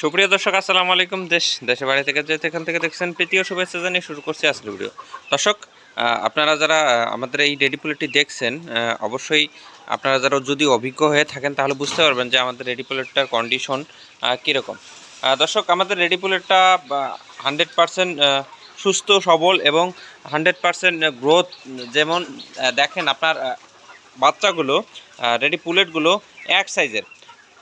সুপ্রিয় দর্শক, আসসালামু আলাইকুম। দেশ দেশে বাড়ি থেকে যে এখান থেকে দেখছেন প্রীতীয় শুভেচ্ছা জানিয়ে শুরু করছি আজকের ভিডিও দর্শক আপনারা যারা আমাদের এই রেডি পুলেটটি দেখছেন অবশ্যই আপনারা যারা যদি অভিজ্ঞ হয়ে থাকেন, তাহলে বুঝতে পারবেন যে আমাদের রেডি পুলেটটার কন্ডিশন কীরকম। দর্শক, আমাদের রেডি পুলেটটা হান্ড্রেড পারসেন্ট সুস্থ, সবল এবং হান্ড্রেড পারসেন্ট গ্রোথ যেমন দেখেন আপনার বাচ্চাগুলো রেডি পুলেটগুলো এক সাইজের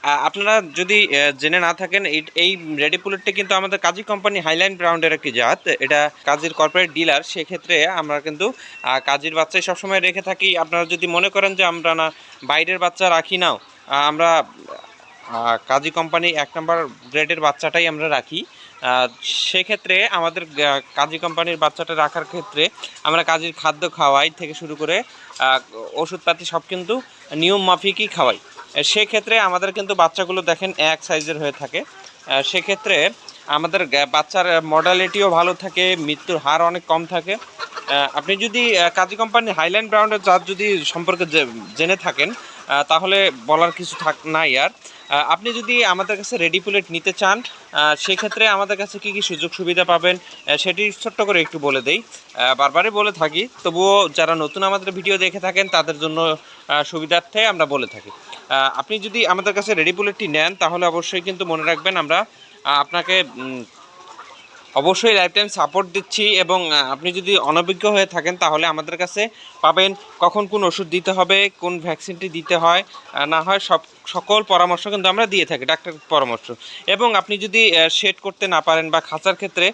আপনারা যদি জেনে না থাকেন, এই- রেডি পুলেটটা কিন্তু আমাদের কাজী কোম্পানি হাইলাইন ব্রাউন্ডের একটি জাত। এটা কাজীর কর্পোরেট ডিলার সেক্ষেত্রে আমরা কিন্তু কাজীর বাচ্চাই সবসময় রেখে থাকি। আপনারা যদি মনে করেন যে আমরা না, বাইরের বাচ্চা রাখি নাও আমরা কাজী কোম্পানি এক নম্বর গ্রেডের বাচ্চাটাই আমরা রাখি। সেক্ষেত্রে আমাদের কাজী কোম্পানির বাচ্চাটা রাখার ক্ষেত্রে আমরা কাজীর খাদ্য খাওয়াই থেকে শুরু করে ওষুধপাতি সব কিন্তু নিয়ম মাফিকই খাওয়াই। সেক্ষেত্রে আমাদের কিন্তু বাচ্চাগুলো দেখেন এক সাইজের হয়ে থাকে। সেক্ষেত্রে আমাদের বাচ্চার মডালিটিও ভালো থাকে, মৃত্যুর হার অনেক কম থাকে। আপনি যদি কাজী কোম্পানির হাইল্যান্ড ব্রাউন্ডের জাত যদি সম্পর্কে জেনে থাকেন তাহলে বলার কিছু থাক, নাই আর। আপনি যদি আমাদের কাছে রেডি পুলেট নিতে চান সেক্ষেত্রে আমাদের কাছে কী কী সুযোগ সুবিধা পাবেন সেটি ছোট্ট করে একটু বলে দেই। বারবারই বলে থাকি, তবুও যারা নতুন আমাদের ভিডিও দেখে থাকেন, তাদের জন্য সুবিধার্থে আমরা বলে থাকি। আপনি যদি আমাদের কাছে রেডি বুলেটটি নেন তাহলে অবশ্যই কিন্তু মনে রাখবেন আমরা আপনাকে অবশ্যই লাইফ টাইম সাপোর্ট দিচ্ছি এবং আপনি যদি অনভিজ্ঞ হয়ে থাকেন তাহলে আমাদের কাছে পাবেন কখন কোন ওষুধ দিতে হবে, কোন ভ্যাকসিনটি দিতে হয় না হয় সব, সকল পরামর্শ কিন্তু আমরা দিয়ে থাকি ডাক্তার পরামর্শ। এবং আপনি যদি শেড করতে না পারেন বা খাঁচার ক্ষেত্রে,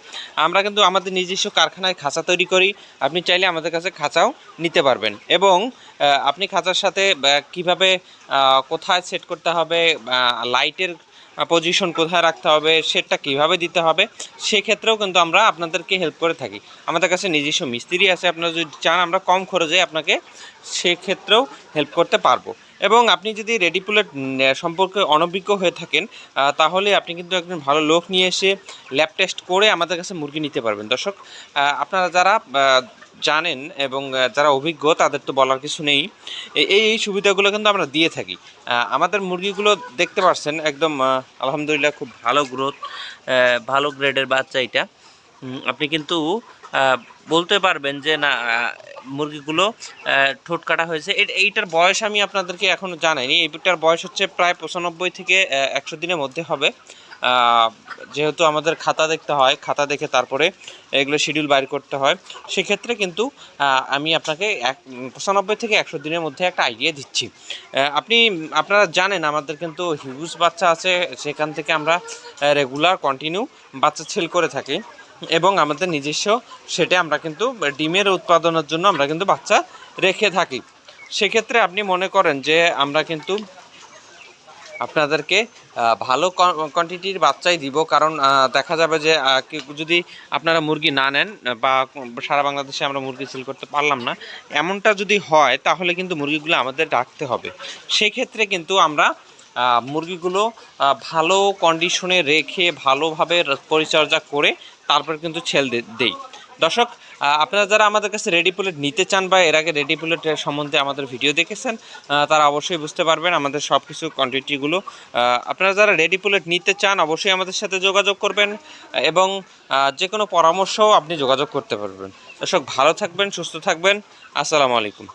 আমরা কিন্তু আমাদের নিজস্ব কারখানায় খাঁচা তৈরি করি, আপনি চাইলে আমাদের কাছে খাঁচাও নিতে পারবেন। এবং আপনি খাঁচার সাথে কীভাবে কোথায় সেট করতে হবে লাইটের পজিশন কোথায় রাখতে হবে, সেটটা কীভাবে দিতে হবে, সেক্ষেত্রেও কিন্তু আমরা আপনাদেরকে হেল্প করে থাকি। আমাদের কাছে নিজস্ব মিস্ত্রি আছে, আপনারা যদি চান আমরা কম খরচে আপনাকে সেক্ষেত্রেও হেল্প করতে পারব। এবং আপনি যদি রেডি পুলেট সম্পর্কে অনভিজ্ঞ হয়ে থাকেন তাহলে আপনি কিন্তু একজন ভালো লোক নিয়ে এসে ল্যাব টেস্ট করে আমাদের কাছে মুরগি নিতে পারবেন। দর্শক আপনারা যারা জানেন এবং যারা অভিজ্ঞ, তাদের তো বলার কিছু নেই। এই এই সুবিধাগুলো কিন্তু আমরা দিয়ে থাকি। আমাদের মুরগিগুলো দেখতে পাচ্ছেন একদম আলহামদুলিল্লাহ খুব ভালো গ্রোথ ভালো গ্রেডের বাচ্চা এটা। আপনি কিন্তু বলতে পারবেন যে না মুরগিগুলো ঠোঁট কাটা হয়েছে। এইটার বয়স আমি আপনাদেরকে এখনও জানাইনি। এইটার বয়স হচ্ছে প্রায় পঁচানব্বই থেকে একশো দিনের মধ্যে হবে। যেহেতু আমাদের খাতা দেখতে হয়, খাতা দেখে তারপরে এগুলো শিডিউল বাইর করতে হয়। সেক্ষেত্রে কিন্তু আমি আপনাকে এক পঁচানব্বই থেকে একশো দিনের মধ্যে একটা আইডিয়া দিচ্ছি। আপনি, আপনারা জানেন, আমাদের কিন্তু হিউজ বাচ্চা আছে। সেখান থেকে আমরা রেগুলার কন্টিনিউ বাচ্চা ছেল করে থাকি। এবং আমাদের নিজস্ব সেটা আমরা কিন্তু ডিমের উৎপাদনের জন্য আমরা কিন্তু বাচ্চা রেখে থাকি। সেক্ষেত্রে আপনি মনে করেন যে আমরা কিন্তু আপনাদেরকে ভালো কোয়ান্টিটির বাচ্চাই দিব। কারণ দেখা যাবে যে যদি আপনারা মুরগি না নেন, বা সারা বাংলাদেশে আমরা মুরগি সেল করতে পারলাম না, এমনটা যদি হয়, তাহলে কিন্তু মুরগিগুলো আমাদের রাখতে হবে। সেক্ষেত্রে কিন্তু আমরা মুরগিগুলো ভালো কন্ডিশনে রেখে ভালোভাবে পরিচর্যা করে তারপর কিন্তু ছেল দেই। দর্শক আপনারা যারা আমাদের কাছে রেডি পুলেট নিতে চান বা এর আগে রেডি পুলেটের সম্বন্ধে আমাদের ভিডিও দেখেছেন তারা অবশ্যই বুঝতে পারবেন আমাদের সব কিছু কোয়ান্টিটিগুলো আপনারা যারা রেডি পুলেট নিতে চান, অবশ্যই আমাদের সাথে যোগাযোগ করবেন এবং যে কোনো পরামর্শও আপনি যোগাযোগ করতে পারবেন। দর্শক, ভালো থাকবেন, সুস্থ থাকবেন। আসসালামু আলাইকুম।